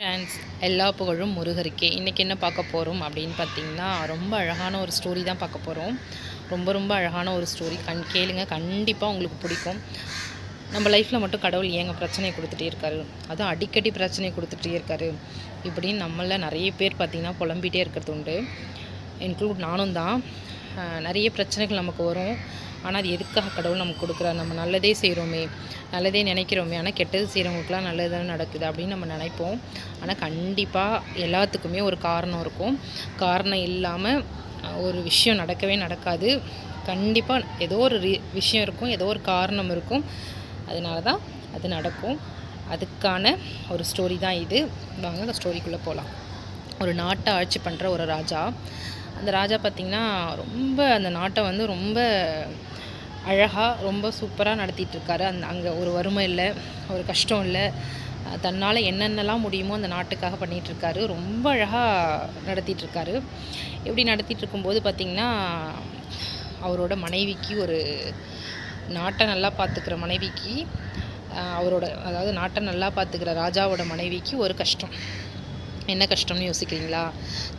Friends எல்லா புகழும் முருகருக்கே. இன்றைக்கி என்ன பார்க்க போகிறோம் அப்படின்னு பார்த்தீங்கன்னா ரொம்ப அழகான ஒரு ஸ்டோரி தான் பார்க்க போகிறோம் ரொம்ப ரொம்ப அழகான ஒரு ஸ்டோரி கண் கேளுங்க. கண்டிப்பாக உங்களுக்கு பிடிக்கும். நம்ம லைஃப்பில் மட்டும் கடவுள் ஏங்க பிரச்சனை கொடுத்துட்டே இருக்காரு? அதுவும் அடிக்கடி பிரச்சனை கொடுத்துட்டே இருக்காரு. இப்படின்னு நம்மள நிறைய பேர் பார்த்திங்கன்னா புலம்பிகிட்டே இருக்கிறது உண்டு. இன்க்ளூட் நானும் தான். நிறைய பிரச்சனைகள் நமக்கு வரும். ஆனால் அது எதுக்காக கடவுள் நமக்கு கொடுக்குறாரு? நம்ம நல்லதே செய்கிறோமே நல்லதே நினைக்கிறோமே ஆனால் கெட்டது செய்கிறவங்களுக்குலாம் நல்லது தான் நடக்குது அப்படின்னு நம்ம நினைப்போம். ஆனால் கண்டிப்பாக எல்லாத்துக்குமே ஒரு காரணம் இருக்கும். காரணம் இல்லாமல் ஒரு விஷயம் நடக்கவே நடக்காது. கண்டிப்பாக ஏதோ ஒரு ரி விஷயம் இருக்கும் ஏதோ ஒரு காரணம் இருக்கும். அதனால தான் அது நடக்கும். அதுக்கான ஒரு ஸ்டோரி தான் இது. வாங்க அந்த ஸ்டோரிக்குள்ளே போகலாம் ஒரு நாட்டை ஆட்சி பண்ணுற ஒரு ராஜா அந்த ராஜா பார்த்திங்கன்னா ரொம்ப அந்த நாட்டை வந்து ரொம்ப அழகாக ரொம்ப சூப்பராக நடத்திட்டுருக்காரு. அந் அந்த அங்கே ஒரு வறுமை இல்லை ஒரு கஷ்டம் இல்லை. தன்னால் என்னென்னலாம் முடியுமோ அந்த நாட்டுக்காக பண்ணிகிட்ருக்காரு இருக்காரு ரொம்ப அழகாக நடத்திட்டுருக்காரு. இப்படி நடத்திட்டு இருக்கும்போது பார்த்திங்கன்னா அவரோட மனைவிக்கு ஒரு நாட்டை நல்லா பார்த்துக்கிற மனைவிக்கு அவரோட அதாவது நாட்டை நல்லா பார்த்துக்கிற ராஜாவோட மனைவிக்கு ஒரு கஷ்டம். என்ன கஷ்டம்னு யோசிக்கிறீங்களா?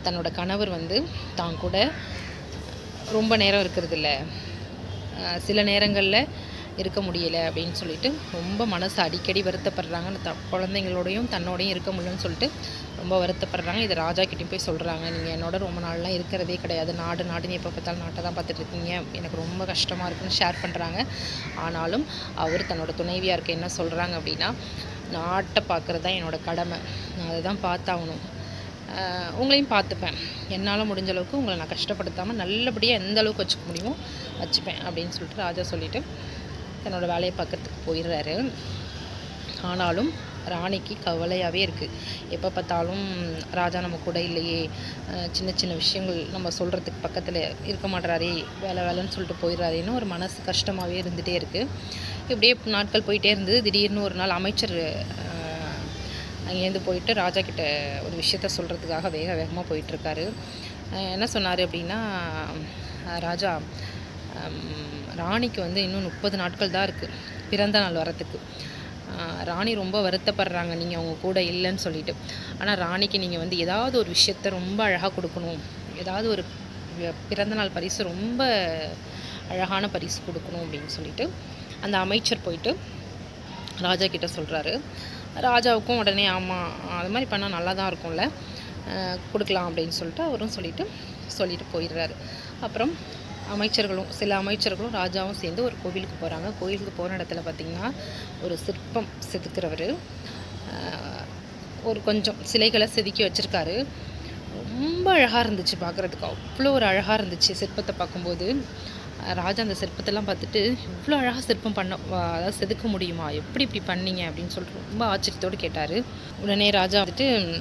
தன்னோட கணவர் வந்து தான் கூட ரொம்ப நேரம் இருக்கிறது இல்லை சில நேரங்களில் இருக்க முடியலை அப்படின்னு சொல்லிட்டு ரொம்ப மனசு அடிக்கடி வருத்தப்படுறாங்க. த குழந்தைங்களோடையும் தன்னோடையும் இருக்க முடியலன்னு சொல்லிட்டு ரொம்ப வருத்தப்படுறாங்க. இது ராஜா கிட்டேயும் போய் சொல்கிறாங்க நீங்கள் என்னோட ரொம்ப நாள்லாம் இருக்கிறதே கிடையாது. நாடு நாடுன்னு எப்போ பார்த்தாலும் நாட்டை தான் பார்த்துட்டு இருக்கீங்க. எனக்கு ரொம்ப கஷ்டமாக இருக்குன்னு ஷேர் பண்ணுறாங்க ஆனாலும் அவர் தன்னோட துணைவியாருக்கு என்ன சொல்கிறாங்க அப்படின்னா நாட்டை பார்க்குறது தான் என்னோட கடமை. நான் அதை தான் பார்த்தாகணும் உங்களையும் பார்த்துப்பேன். என்னால் முடிஞ்ச அளவுக்கு உங்களை நான் கஷ்டப்படுத்தாமல் நல்லபடியாக எந்த அளவுக்கு வச்சுக்க முடியுமோ வச்சுப்பேன் அப்படின்னு சொல்லிட்டு ராஜா சொல்லிவிட்டு தன்னோடய வேலையை பார்க்கறதுக்கு போயிடுறாரு. ஆனாலும் ராணிக்கு கவலையாகவே இருக்குது எப்போ பார்த்தாலும் ராஜா நம்ம கூட இல்லையே. சின்ன சின்ன விஷயங்கள் நம்ம சொல்கிறதுக்கு பக்கத்தில் இருக்க மாட்றாரே வேலை வேலைன்னு சொல்லிட்டு போயிடுறாரேன்னு ஒரு மனசு கஷ்டமாகவே இருந்துகிட்டே இருக்குது இப்படியே நாட்கள் போயிட்டே இருந்தது. திடீர்னு ஒரு நாள் அமைச்சர் அங்கேருந்து போயிட்டு ராஜா கிட்ட ஒரு விஷயத்த சொல்கிறதுக்காக வேக வேகமாக போயிட்டுருக்காரு என்ன சொன்னார் அப்படின்னா ராஜா ராணிக்கு வந்து இன்னும் முப்பது நாட்கள் தான் இருக்குது பிறந்த நாள் வரத்துக்கு ராணி ரொம்ப வருத்தப்படுறாங்க. நீங்கள் அவங்க கூட இல்லைன்னு சொல்லிட்டு. ஆனால் ராணிக்கு நீங்கள் வந்து ஏதாவது ஒரு விஷயத்த ரொம்ப அழகாக கொடுக்கணும். ஏதாவது ஒரு பிறந்தநாள் பரிசு ரொம்ப அழகான பரிசு கொடுக்கணும் அப்படின்னு சொல்லிட்டு அந்த அமைச்சர் போயிட்டு ராஜா கிட்டே சொல்கிறாரு ராஜாவுக்கும் உடனே ஆமாம் அது மாதிரி பண்ணால் நல்லா தான் இருக்கும்ல கொடுக்கலாம் அப்படின்னு சொல்லிட்டு அவரும் சொல்லிட்டு சொல்லிட்டு போயிடுறாரு. அப்புறம் அமைச்சர்களும் சில அமைச்சர்களும் ராஜாவும் சேர்ந்து ஒரு கோவிலுக்கு போகிறாங்க கோவிலுக்கு போகிற இடத்துல பார்த்திங்கன்னா ஒரு சிற்பம் செதுக்கிறவர் ஒரு கொஞ்சம் சிலைகளை செதுக்கி வச்சுருக்காரு. ரொம்ப அழகாக இருந்துச்சு பார்க்குறதுக்கு அவ்வளோ ஒரு அழகாக இருந்துச்சு சிற்பத்தை பார்க்கும்போது ராஜா அந்த சிற்பத்தெல்லாம் பார்த்துட்டு இவ்வளோ அழகாக சிற்பம் பண்ண வா- அதாவது செதுக்க முடியுமா? எப்படி இப்படி பண்ணீங்க? அப்படின்னு சொல்லிட்டு ரொம்ப ஆச்சரியத்தோடு கேட்டார். உடனே ராஜா வந்துட்டு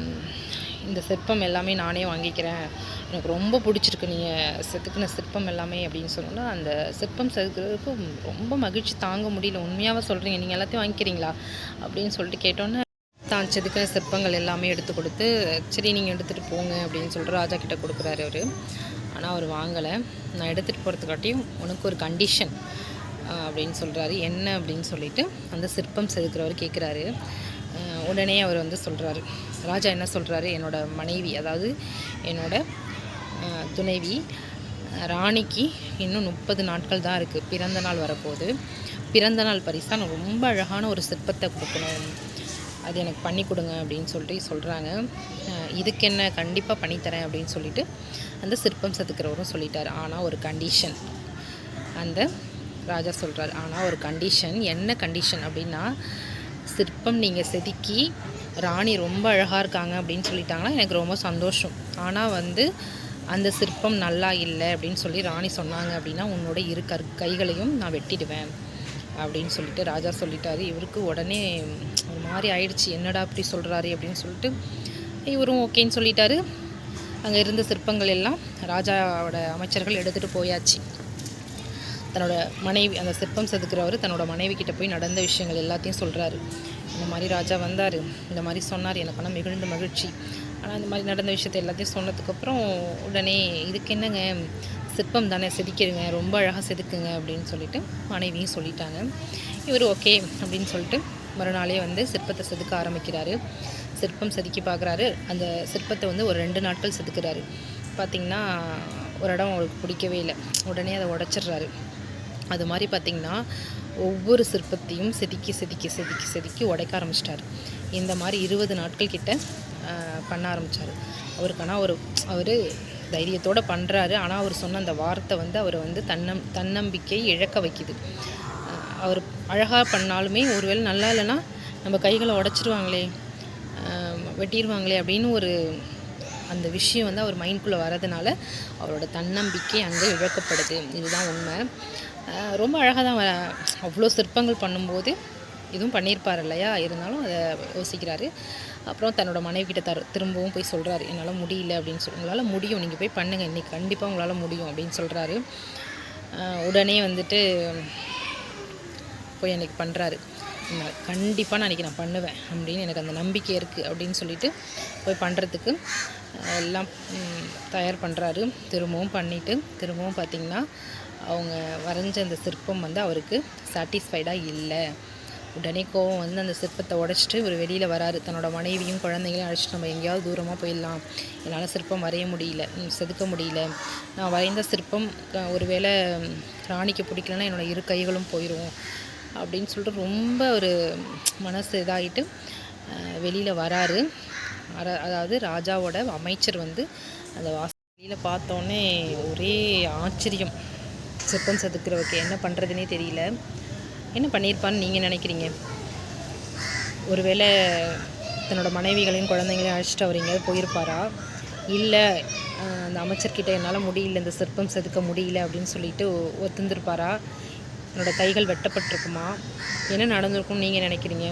இந்த சிற்பம் எல்லாமே நானே வாங்கிக்கிறேன். எனக்கு ரொம்ப பிடிச்சிருக்கு நீங்கள் செதுக்கின சிற்பம் எல்லாமே அப்படின்னு சொன்னோன்னா அந்த சிற்பம் செதுக்கிறதுக்கு ரொம்ப மகிழ்ச்சி தாங்க முடியல. உண்மையாகவே சொல்கிறீங்க நீங்கள் எல்லாத்தையும் வாங்கிக்கிறீங்களா? அப்படின்னு சொல்லிட்டு கேட்டோன்னே தான் செதுக்கின சிற்பங்கள் எல்லாமே எடுத்து கொடுத்து சரி நீங்கள் எடுத்துகிட்டு போங்க அப்படின்னு சொல்லிட்டு ராஜா கிட்டே கொடுக்குறாரு அவர். ஆனால் அவர் வாங்கலை. நான் எடுத்துகிட்டு போகிறதுக்காட்டியும் உனக்கு ஒரு கண்டிஷன் அப்படின்னு சொல்கிறாரு என்ன அப்படின்னு சொல்லிட்டு அந்த சிற்பம் செதுக்கிறவர் கேட்குறாரு. உடனே அவர் வந்து சொல்கிறாரு ராஜா என்ன சொல்கிறாரு என்னோடய மனைவி அதாவது என்னோட துணைவி ராணிக்கு இன்னும் முப்பது நாட்கள் தான் இருக்குது பிறந்த நாள் வரப்போகுது. பிறந்த நாள் பரிசாக நான் ரொம்ப அழகான ஒரு சிற்பத்தை கொடுக்கணும். அது எனக்கு பண்ணி கொடுங்க அப்படின்னு சொல்லிட்டு சொல்கிறாங்க இதுக்கு என்ன கண்டிப்பாக பண்ணித்தரேன் அப்படின்னு சொல்லிட்டு அந்த சிற்பம் செதுக்கிறவரும் சொல்லிட்டார். ஆனால் ஒரு கண்டிஷன் அந்த ராஜா சொல்கிறார் ஆனால் ஒரு கண்டிஷன் என்ன கண்டிஷன் அப்படின்னா சிற்பம் நீங்கள் செதுக்கி ராணி ரொம்ப அழகாக இருக்காங்க அப்படின்னு சொல்லிட்டாங்கன்னா எனக்கு ரொம்ப சந்தோஷம். ஆனால் வந்து அந்த சிற்பம் நல்லா இல்லை அப்படின்னு சொல்லி ராணி சொன்னாங்க அப்படின்னா உன்னோட இரு கற் கைகளையும் நான் வெட்டிடுவேன். அப்படின்னு சொல்லிட்டு ராஜா சொல்லிட்டாரு. இவருக்கு உடனே ஒரு மாதிரி ஆயிடுச்சு. என்னடா இப்படி சொல்கிறாரு அப்படின்னு சொல்லிட்டு இவரும் ஓகேன்னு சொல்லிட்டாரு. அங்கே இருந்த சிற்பங்கள் எல்லாம் ராஜாவோட அமைச்சர்கள் எடுத்துகிட்டு போயாச்சு. தன்னோட மனைவி அந்த சிற்பம் செதுக்கிறவர் தன்னோட மனைவி கிட்ட போய் நடந்த விஷயங்கள் எல்லாத்தையும் சொல்கிறாரு இந்த மாதிரி ராஜா வந்தார். இந்த மாதிரி சொன்னார். எனக்கு ஆனால் மிகுந்த மகிழ்ச்சி. ஆனால் இந்த மாதிரி நடந்த விஷயத்தை எல்லாத்தையும் சொன்னதுக்கப்புறம் உடனே இதுக்கு என்னங்க? சிற்பம் தானே செதுக்கிடுங்க. ரொம்ப அழகாக செதுக்குங்க. அப்படின்னு சொல்லிட்டு மனைவியும் சொல்லிட்டாங்க. இவர் ஓகே அப்படின்னு சொல்லிட்டு மறுநாளே வந்து சிற்பத்தை செதுக்க ஆரம்பிக்கிறாரு. சிற்பம் செதுக்கி பார்க்குறாரு. அந்த சிற்பத்தை வந்து ஒரு ரெண்டு நாட்கள் செதுக்கிறாரு. பார்த்திங்கன்னா ஒரு இடம் அவருக்கு பிடிக்கவே இல்லை. உடனே அதை உடச்சிட்றாரு. அது மாதிரி பார்த்திங்கன்னா ஒவ்வொரு சிற்பத்தையும் செதுக்கி செதுக்கி செதுக்கி செதுக்கி உடைக்க ஆரம்பிச்சிட்டாரு. இந்த மாதிரி இருபது நாட்கள் கிட்ட பண்ண ஆரம்பித்தார் அவருக்கு ஆனால் ஒரு அவர் தைரியத்தோடு பண்ணுறாரு ஆனால் அவர் சொன்ன அந்த வார்த்தை வந்து அவரை வந்து தன்னம் தன்னம்பிக்கை இழக்க வைக்குது. அவர் அழகாக பண்ணாலுமே ஒருவேளை நல்லா இல்லைன்னா நம்ம கைகளை உடச்சிருவாங்களே வெட்டிடுவாங்களே அப்படின்னு ஒரு அந்த விஷயம் வந்து அவர் மைண்ட்குள்ளே வரதுனால அவரோட தன்னம்பிக்கை அங்கே இழக்கப்படுது. இதுதான் உண்மை. ரொம்ப அழகாக தான் அவ்வளோ சிற்பங்கள் பண்ணும்போது இதுவும் பண்ணியிருப்பார் இல்லையா? இருந்தாலும் அதை யோசிக்கிறாரு. அப்புறம் தன்னோட மனைவி கிட்ட தரு திரும்பவும் போய் சொல்கிறாரு என்னால் முடியல அப்படின்னு சொல்லி உங்களால் முடியும். நீங்கள் போய் பண்ணுங்கள் இன்றைக்கி கண்டிப்பாக உங்களால் முடியும் அப்படின்னு சொல்கிறாரு உடனே வந்துட்டு போய் அன்றைக்கி பண்ணுறாரு கண்டிப்பாக நான் நான் பண்ணுவேன் அப்படின்னு எனக்கு அந்த நம்பிக்கை இருக்குது அப்படின்னு சொல்லிட்டு போய் பண்ணுறதுக்கு எல்லாம் தயார் பண்ணுறாரு திரும்பவும் பண்ணிவிட்டு திரும்பவும் பார்த்திங்கன்னா அவங்க வரைஞ்ச அந்த சிற்பம் வந்து அவருக்கு சாட்டிஸ்ஃபைடாக இல்லை. உடனே கோவம் வந்து அந்த சிற்பத்தை உடச்சிட்டு ஒரு வெளியில் வராரு. தன்னோட மனைவியும் குழந்தைங்களையும் அழைச்சிட்டு நம்ம எங்கேயாவது தூரமாக போயிடலாம். என்னால் சிற்பம் வரைய முடியல செதுக்க முடியல. நான் வரைந்த சிற்பம் ஒருவேளை ராணிக்கு பிடிக்கலன்னா என்னோட இரு கைகளும் போயிடும் அப்படின்னு சொல்லிட்டு ரொம்ப ஒரு மனசு இதாகிட்டு வெளியில் வராரு. அதாவது ராஜாவோட அமைச்சர் வந்து அந்த வாச வெளியில் பார்த்தோன்னே ஒரே ஆச்சரியம். சிற்பம் செதுக்கிறவருக்கு என்ன பண்ணுறதுனே தெரியல. என்ன பண்ணியிருப்பான்னு நீங்கள் நினைக்கிறீங்க? ஒருவேளை தன்னோட மனைவிகளையும் குழந்தைங்களையும் அழைச்சிட்டு அவர் எங்கேயாவது போயிருப்பாரா? இல்லை அந்த அமைச்சர்கிட்ட என்னால் முடியல இந்த சிற்பம் செதுக்க முடியல அப்படின்னு சொல்லிட்டு ஒத்துந்திருப்பாரா? என்னோட கைகள் வெட்டப்பட்டிருக்குமா? என்ன நடந்திருக்கும்னு நீங்கள் நினைக்கிறீங்க?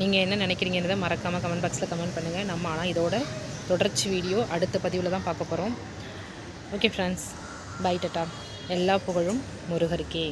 நீங்கள் என்ன நினைக்கிறீங்கன்றதை மறக்காமல் கமெண்ட் பாக்ஸில் கமெண்ட் பண்ணுங்கள் நம்ம ஆனால் இதோட தொடர்ச்சி வீடியோ அடுத்த பதிவில் தான் பார்க்க போகிறோம் ஓகே ஃப்ரெண்ட்ஸ் பை டட்டா எல்லா புகழும் முருகருக்கே.